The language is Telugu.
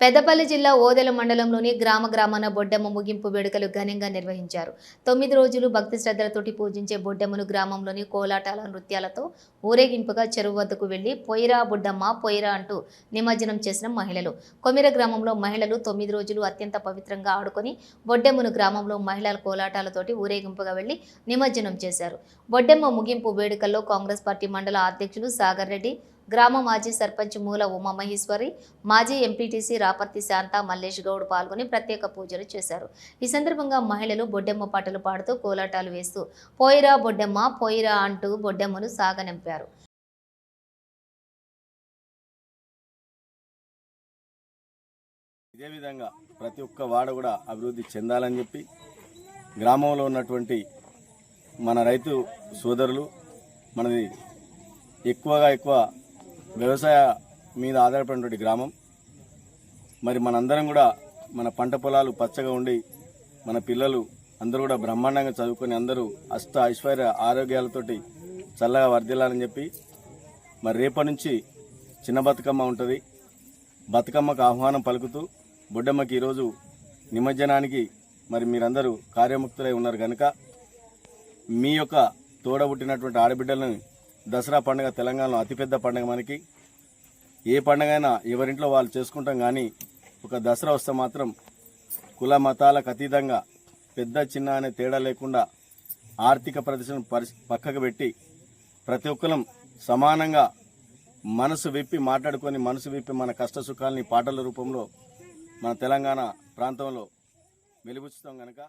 పెద్దపల్లి జిల్లా ఓదెల మండలంలోని గ్రామ గ్రామాన బొడ్డమ్మ ముగింపు వేడుకలు ఘనంగా నిర్వహించారు. తొమ్మిది రోజులు భక్తి శ్రద్ధలతోటి పూజించే బొడ్డమ్మను గ్రామంలోని కోలాటాల నృత్యాలతో ఊరేగింపుగా చెరువు వద్దకు వెళ్ళి పొయ్యిరా బొడ్డమ్మ పొయ్యిరా అంటూ నిమజ్జనం చేసిన మహిళలు. కొమిర గ్రామంలో మహిళలు తొమ్మిది రోజులు అత్యంత పవిత్రంగా ఆడుకొని బొడ్డెమ్మను గ్రామంలో మహిళల కోలాటాలతోటి ఊరేగింపుగా వెళ్ళి నిమజ్జనం చేశారు. బొడ్డెమ్మ ముగింపు వేడుకల్లో కాంగ్రెస్ పార్టీ మండల అధ్యక్షులు సాగర్ రెడ్డి గ్రామ మాజీ సర్పంచ్ మూల ఉమామహేశ్వరి మాజీ ఎంపీటీసీ రాపర్తి శాంత మల్లేష్ గౌడ్ పాల్గొని ప్రత్యేక పూజలు చేశారు. ఈ సందర్భంగా మహిళలు బొడ్డెమ్మ పాటలు పాడుతూ కోలాటాలు వేస్తూ పోయిరా బొడ్డెమ్మ పోయిరా అంటూ బొడ్డెమ్మను సాగనంపారు. ఇదే విధంగా ప్రతి ఒక్క వాడ కూడా అభివృద్ధి చెందాలని చెప్పి గ్రామంలో ఉన్నటువంటి మన రైతు సోదరులు మనది ఎక్కువగా ఎక్కువ వ్యవసాయ మీద ఆధారపడినటువంటి గ్రామం. మరి మనందరం కూడా మన పంట పొలాలు పచ్చగా ఉండి మన పిల్లలు అందరూ కూడా బ్రహ్మాండంగా చదువుకొని అందరూ అష్ట ఐశ్వర్య ఆరోగ్యాలతోటి చల్లగా వర్ధిల్లాలని చెప్పి మరి రేపటి నుంచి చిన్న బతుకమ్మ ఉంటుంది. బతుకమ్మకు ఆహ్వానం పలుకుతూ బొడ్డమ్మకి ఈరోజు నిమజ్జనానికి మరి మీరందరూ కార్యముక్తులై ఉన్నారు కనుక మీ యొక్క తోడబుట్టినటువంటి ఆడబిడ్డలను దసరా పండుగ తెలంగాణలో అతిపెద్ద పండుగ మనకి. ఏ పండుగైనా ఎవరింట్లో వాళ్ళు చేసుకుంటాం కానీ ఒక దసరా వస్తే మాత్రం కుల మతాలకు అతీతంగా పెద్ద చిన్న అనే తేడా లేకుండా ఆర్థిక ప్రదర్శన పరిస్ పక్కకు పెట్టి ప్రతి ఒక్కరం సమానంగా మనసు విప్పి మాట్లాడుకొని మనసు విప్పి మన కష్ట సుఖాలని పాటల రూపంలో మన తెలంగాణ ప్రాంతంలో వెలుగుస్తాం కనుక